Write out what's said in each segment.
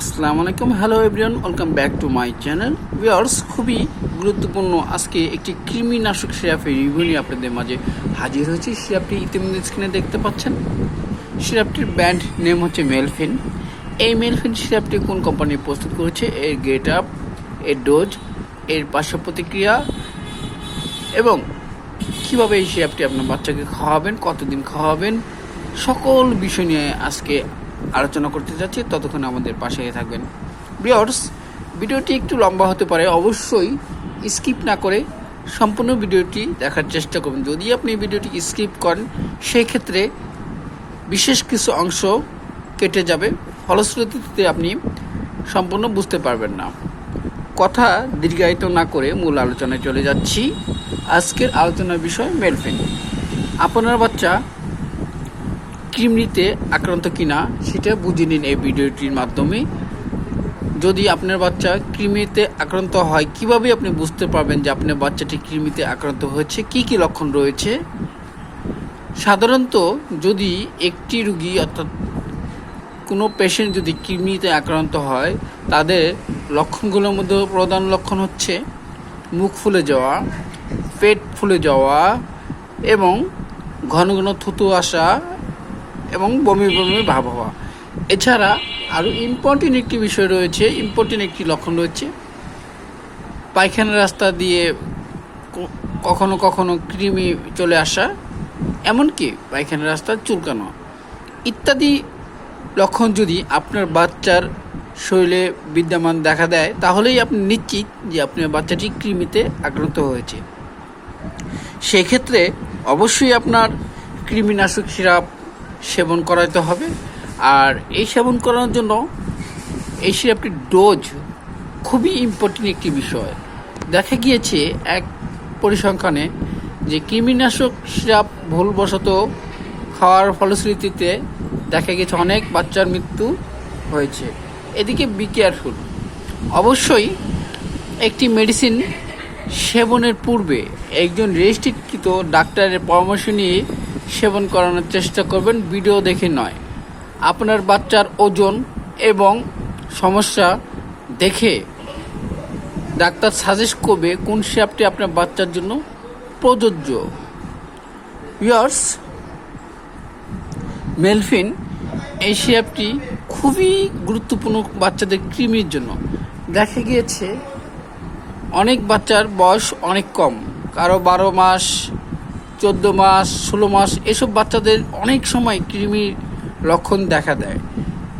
আসসালামু আলাইকুম। Hello everyone welcome back to my channel viewers খুবই গুরুত্বপূর্ণ আজকে একটি কৃমিনাশক সিরাপের রিভিউ নিয়ে আপনাদের মাঝে হাজির হয়েছি। সিরাপটি ইতিমধ্যে স্ক্রিনে দেখতে পাচ্ছেন। সিরাপটির ব্র্যান্ড নেম হচ্ছে মেলফিন এই মেলফিন সিরাপটি কোন কোম্পানি প্রস্তুত করেছে? এর গেট আপ এর ডোজ এর পার্শ্ব প্রতিক্রিয়া, এবং কীভাবে এই সিরাপটি আপনার বাচ্চাকে খাওয়াবেন, কতদিন খাওয়াবেন, সকল বিষয় নিয়ে আজকে আলোচনা করতে যাচ্ছি, ততক্ষণ আমাদের পাশে থাকবেন। বিয়ার্স ভিডিওটি একটু লম্বা হতে পারে, অবশ্যই স্কিপ না করে সম্পূর্ণ ভিডিওটি দেখার চেষ্টা করুন। যদি আপনি ভিডিওটি স্কিপ করেন, সেই ক্ষেত্রে বিশেষ কিছু অংশ কেটে যাবে, ফলশ্রুতিতে আপনি সম্পূর্ণ বুঝতে পারবেন না। কথা দীর্ঘায়িত না করে মূল আলোচনায় চলে যাচ্ছি। আজকের আলোচনার বিষয় মেলফিন। আপনার বাচ্চা কৃমিতে আক্রান্ত কিনা, সেটা বুঝে নিন এই ভিডিওটির মাধ্যমে। যদি আপনার বাচ্চা কৃমিতে আক্রান্ত হয়, কীভাবে আপনি বুঝতে পারবেন যে আপনার বাচ্চাটি কৃমিতে আক্রান্ত হয়েছে? কি কি লক্ষণ রয়েছে? সাধারণত যদি একটি রুগী অর্থাৎ কোনো পেশেন্ট যদি কৃমিতে আক্রান্ত হয়, তাদের লক্ষণগুলোর মধ্যে প্রধান লক্ষণ হচ্ছে মুখ ফুলে যাওয়া, পেট ফুলে যাওয়া এবং ঘন ঘন থুতু আসা এবং বমি বমি ভাব হওয়া। এছাড়া আরও ইম্পর্টেন্ট একটি বিষয় রয়েছে ইম্পর্টেন্ট একটি লক্ষণ রয়েছে। পায়খানা রাস্তা দিয়ে কখনো কখনো কৃমি চলে আসা, এমনকি পায়খানা রাস্তা চুলকানো। ইত্যাদি লক্ষণ যদি আপনার বাচ্চার শরীরে বিদ্যমান দেখা দেয়, তাহলেই আপনি নিশ্চিত যে আপনার বাচ্চাটি কৃমিতে আক্রান্ত হয়েছে। সেক্ষেত্রে অবশ্যই আপনার কৃমিনাশক সিরাপ সেবন করাতে হবে। আর এই সেবন করানোর জন্য এই সিরাপটির ডোজ খুবই ইম্পর্টেন্ট একটি বিষয়। দেখা গিয়েছে এক পরিসংখ্যানে যে কৃমিনাশক সিরাপ ভুলবশত খাওয়ার ফলশ্রুতিতে দেখা গেছে অনেক বাচ্চার মৃত্যু হয়েছে। এদিকে বি কেয়ারফুল অবশ্যই একটি মেডিসিন সেবনের পূর্বে একজন রেজিস্ট্রিকৃত ডাক্তারের পরামর্শ নিয়ে সেবন করানোর চেষ্টা করবেন, ভিডিও দেখে নয়। আপনার বাচ্চার ওজন এবং সমস্যা দেখে ডাক্তার সাজেস্ট করবে কোন সিরাপটি আপনার বাচ্চার জন্য প্রযোজ্য। ইয়ার্স মেলফিন, এই সিরাপটি খুবই গুরুত্বপূর্ণ বাচ্চাদের কৃমির জন্য। দেখা গিয়েছে, অনেক বাচ্চার বয়স অনেক কম, কারও বারো মাস চোদ্দ মাস, ষোলো মাস, এসব বাচ্চাদের অনেক সময় কৃমির লক্ষণ দেখা দেয়।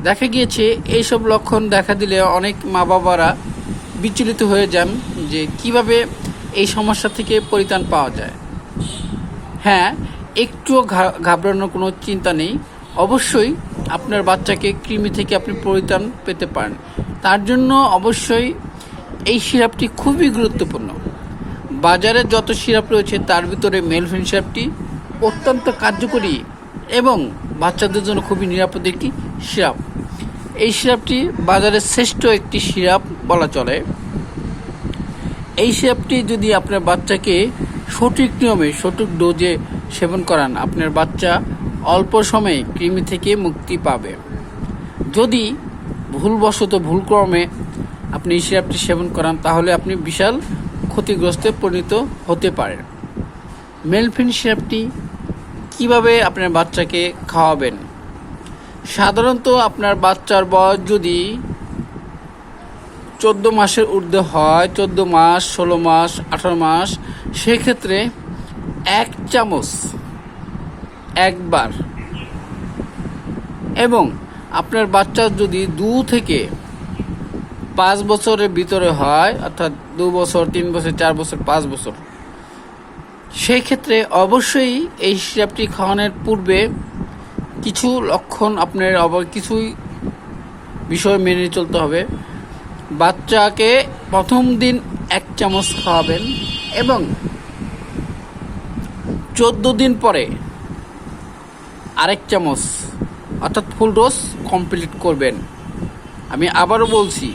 দেখা গিয়েছে, এইসব লক্ষণ দেখা দিলে অনেক মা বাবারা বিচলিত হয়ে যান যে কীভাবে এই সমস্যা থেকে পরিত্রাণ পাওয়া যায়। হ্যাঁ একটুও ঘাবড়ানোর কোনো চিন্তা নেই। অবশ্যই আপনার বাচ্চাকে কৃমি থেকে আপনি পরিত্রাণ পেতে পারেন। তার জন্য অবশ্যই এই সিরাপটি খুবই গুরুত্বপূর্ণ। বাজারে যত সিরাপ রয়েছে, তার ভিতরে মেলফিন সিরাপটি অত্যন্ত কার্যকরী এবং বাচ্চাদের জন্য খুবই নিরাপদ একটি সিরাপ। এই সিরাপটি বাজারের শ্রেষ্ঠ একটি সিরাপ বলা চলে। এই সিরাপটি যদি আপনার বাচ্চাকে সঠিক নিয়মে, সঠিক ডোজে সেবন করান, আপনার বাচ্চা অল্প সময়ে কৃমি থেকে মুক্তি পাবে। যদি ভুলবশত, ভুলক্রমে আপনি এই সিরাপটি সেবন করান, তাহলে আপনি বিশাল ক্ষতিগ্রস্তে পরিণত হতে পারে। মেলফিন সিরাপটি কীভাবে আপনার বাচ্চাকে খাওয়াবেন? সাধারণত আপনার বাচ্চার বয়স যদি চোদ্দ মাসের ঊর্ধ্বে হয়, চোদ্দ মাস, ষোলো মাস, আঠারো মাস, সেক্ষেত্রে এক চামচ একবার এবং আপনার বাচ্চা যদি দু থেকে পাঁচ বছরের ভিতরে হয়, অর্থাৎ দু বছর, তিন বছর, চার বছর, পাঁচ বছর। সেই ক্ষেত্রে অবশ্যই এই সিরাপটি খাওয়ানোর পূর্বে কিছু লক্ষণ আপনার আবার কিছুই বিষয় মেনে চলতে হবে। বাচ্চাকে প্রথম দিন এক চামচ খাওয়াবেন এবং চোদ্দ দিন পরে আরেক চামচ, অর্থাৎ ফুল ডোজ কমপ্লিট করবেন। আমি আবারও বলছি,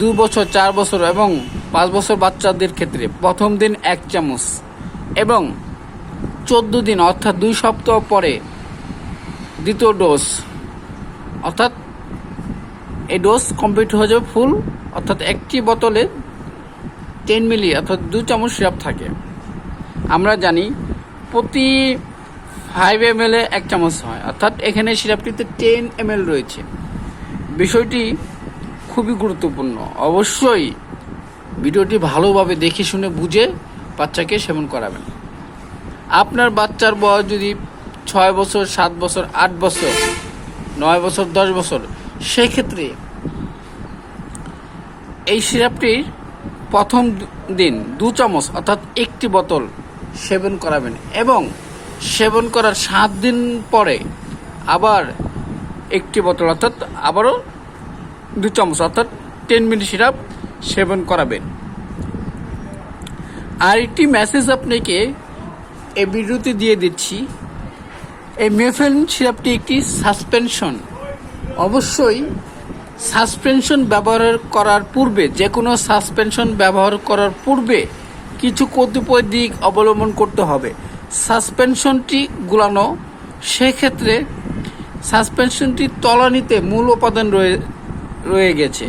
দু বছর, চার বছর এবং পাঁচ বছর বাচ্চাদের ক্ষেত্রে প্রথম দিন এক চামচ এবং চোদ্দ দিন অর্থাৎ দুই সপ্তাহ পরে দ্বিতীয় ডোজ, অর্থাৎ এই ডোজ কমপ্লিট হয়ে যাবে ফুল, অর্থাৎ একটি বোতলে টেন মিলি অর্থাৎ দু চামচ সিরাপ থাকে। আমরা জানি প্রতি ফাইভ এম এ এক চামচ হয়, অর্থাৎ এখানে সিরাপটিতে টেন এম রয়েছে। বিষয়টি খুবই গুরুত্বপূর্ণ। অবশ্যই ভিডিওটি ভালোভাবে দেখে শুনে বুঝে বাচ্চাকে সেবন করাবেন। আপনার বাচ্চার বয়স যদি ছয় বছর, সাত বছর, আট বছর, নয় বছর, দশ বছর, সেক্ষেত্রে এই সিরাপটির প্রথম দিন দু চামচ অর্থাৎ একটি বোতল সেবন করাবেন এবং সেবন করার সাত দিন পরে আবার একটি বোতল অর্থাৎ আবারও দু চামচ অর্থাৎ টেন মিনিট সিরাপ সেবন করাবেন। আর একটি মেসেজ আপনাকে এ ভিডিওতে দিয়ে দিচ্ছি। এই মেফেন সিরাপটি একটি সাসপেনশন অবশ্যই সাসপেনশন ব্যবহার করার পূর্বে যে কোনো সাসপেনশন ব্যবহার করার পূর্বে কিছু কতিপয় দিক অবলম্বন করতে হবে। সাসপেনশনটি গুলানো, সেক্ষেত্রে সাসপেনশনটি তলানিতে মূল উপাদান রয়ে রয়ে গেছে।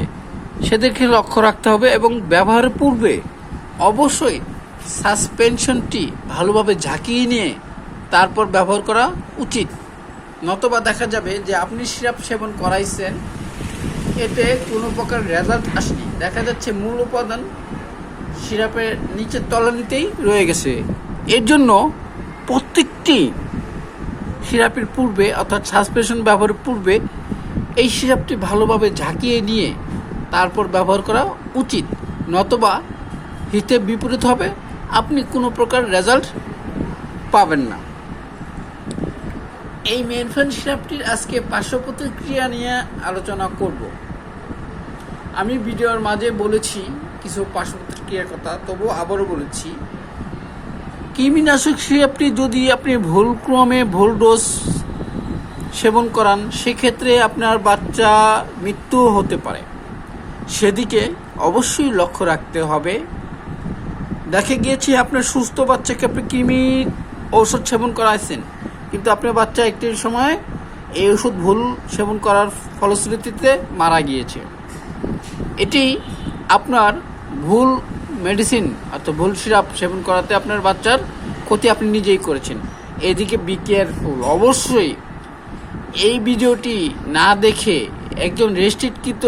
সেদেরকে লক্ষ্য রাখতে হবে এবং ব্যবহারের পূর্বে অবশ্যই সাসপেনশনটি ভালোভাবে ঝাঁকিয়ে নিয়ে তারপর ব্যবহার করা উচিত। নতবা দেখা যাবে যে আপনি সিরাপ সেবন করাইছেন, এতে কোনো প্রকার রেজাল্ট আসেনি। দেখা যাচ্ছে মূল উপাদান সিরাপের নিচের তলানিতেই রয়ে গেছে। এর জন্য প্রত্যেকটি সিরাপের পূর্বে, অর্থাৎ সাসপেনশন ব্যবহারের পূর্বে, এই সিরাপটি ভালোভাবে ঝাঁকিয়ে নিয়ে তারপর ব্যবহার করা উচিত। নতবা হিতে বিপরীত হবে, আপনি কোনো প্রকার রেজাল্ট পাবেন না। এই মেনফেন সিরাপটির আজকে পার্শ্ব প্রতিক্রিয়া নিয়ে আলোচনা করব। আমি ভিডিওর মাঝে বলেছি কিছু পার্শ্ব প্রতিক্রিয়ার কথা তবু আবারও বলেছি কৃমিনাশক সিরাপটি যদি আপনি ভুল ক্রমে ভুল ডোজ সেবন করান, সেক্ষেত্রে আপনার বাচ্চা মৃত্যু হতে পারে। সেদিকে অবশ্যই লক্ষ্য রাখতে হবে। দেখে গিয়েছি আপনার সুস্থ বাচ্চাকে আপনি কৃমি ঔষধ সেবন করাইছেন। কিন্তু আপনার বাচ্চা একটি সময় এই ওষুধ ভুল সেবন করার ফলশ্রুতিতে মারা গিয়েছে। এটি আপনার ভুল মেডিসিন অর্থাৎ ভুল সিরাপ সেবন করাতে আপনার বাচ্চার ক্ষতি আপনি নিজেই করেছেন। এদিকে বি কেয়ারফুল অবশ্যই এই ভিডিওটি না দেখে একজন রেস্ট্রিক্টকৃত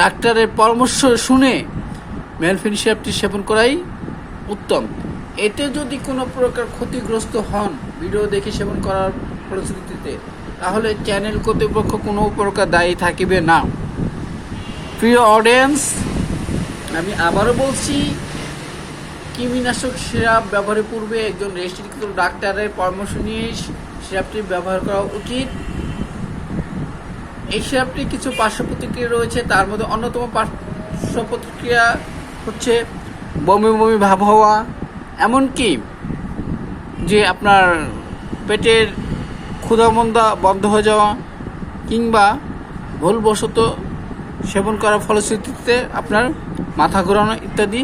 ডাক্তারের পরামর্শ শুনে মেলফিন সিরাপটি সেবন করাই উত্তম। এতে যদি কোনো প্রকার ক্ষতিগ্রস্ত হন ভিডিও দেখে সেবন করার পরিস্থিতিতে, তাহলে চ্যানেল কর্তৃপক্ষ কোনো প্রকার দায়ী থাকিবে না। প্রিয় অডিয়েন্স আবারও বলছি, কৃমিনাশক সিরাপ ব্যবহারের পূর্বে একজন রেজিস্ট্রিকৃত ডাক্তারের পরামর্শ নিয়ে সিরাপটি ব্যবহার করা উচিত। এই সিরাপটি কিছু পার্শ্ব প্রতিক্রিয়া রয়েছে, তার মধ্যে অন্যতম পার্শ্ব প্রতিক্রিয়া হচ্ছে বমি বমি ভাব হওয়া, এমনকি যে আপনার পেটের ক্ষুধামন্দা বন্ধ হয়ে যাওয়া কিংবা ভুলবশত সেবন করার ফলশ্রুতিতে আপনার মাথা ঘোরানো ইত্যাদি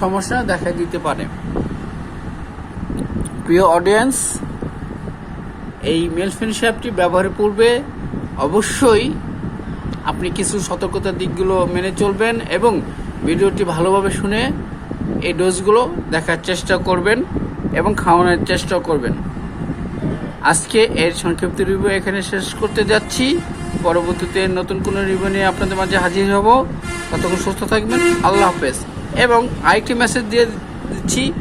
সমস্যা দেখা দিতে পারে। প্রিয় অডিয়েন্স এই মেলফিন শ্যাপটি ব্যবহারের পূর্বে অবশ্যই আপনি কিছু সতর্কতার দিকগুলো মেনে চলবেন এবং ভিডিওটি ভালোভাবে শুনে এই ডোজগুলো দেখার চেষ্টা করবেন এবং খাওয়ানোর চেষ্টা করবেন। আজকে এর সংক্ষিপ্ত রিভিউ এখানে শেষ করতে যাচ্ছি। পরবর্তীতে নতুন কোনো রিভিউ নিয়ে আপনাদের মাঝে হাজির হব। ততক্ষণ সুস্থ থাকবেন। আল্লাহ হাফেজ। এবং আরেকটি মেসেজ দিয়ে দিচ্ছি,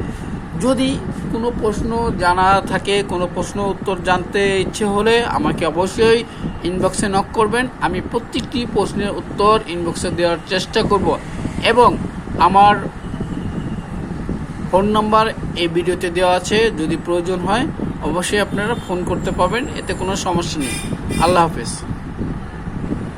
যদি কোনো প্রশ্ন জানা থাকে, কোনো প্রশ্ন উত্তর জানতে ইচ্ছে হলে আমাকে অবশ্যই ইনবক্সে নক করবেন। আমি প্রত্যেকটি প্রশ্নের উত্তর ইনবক্সে দেওয়ার চেষ্টা করব। এবং আমার ফোন নাম্বার এই ভিডিওতে দেওয়া আছে, যদি প্রয়োজন হয়, অবশ্যই আপনারা ফোন করতে পারবেন। এতে কোনো সমস্যা নেই। আল্লাহ হাফেজ।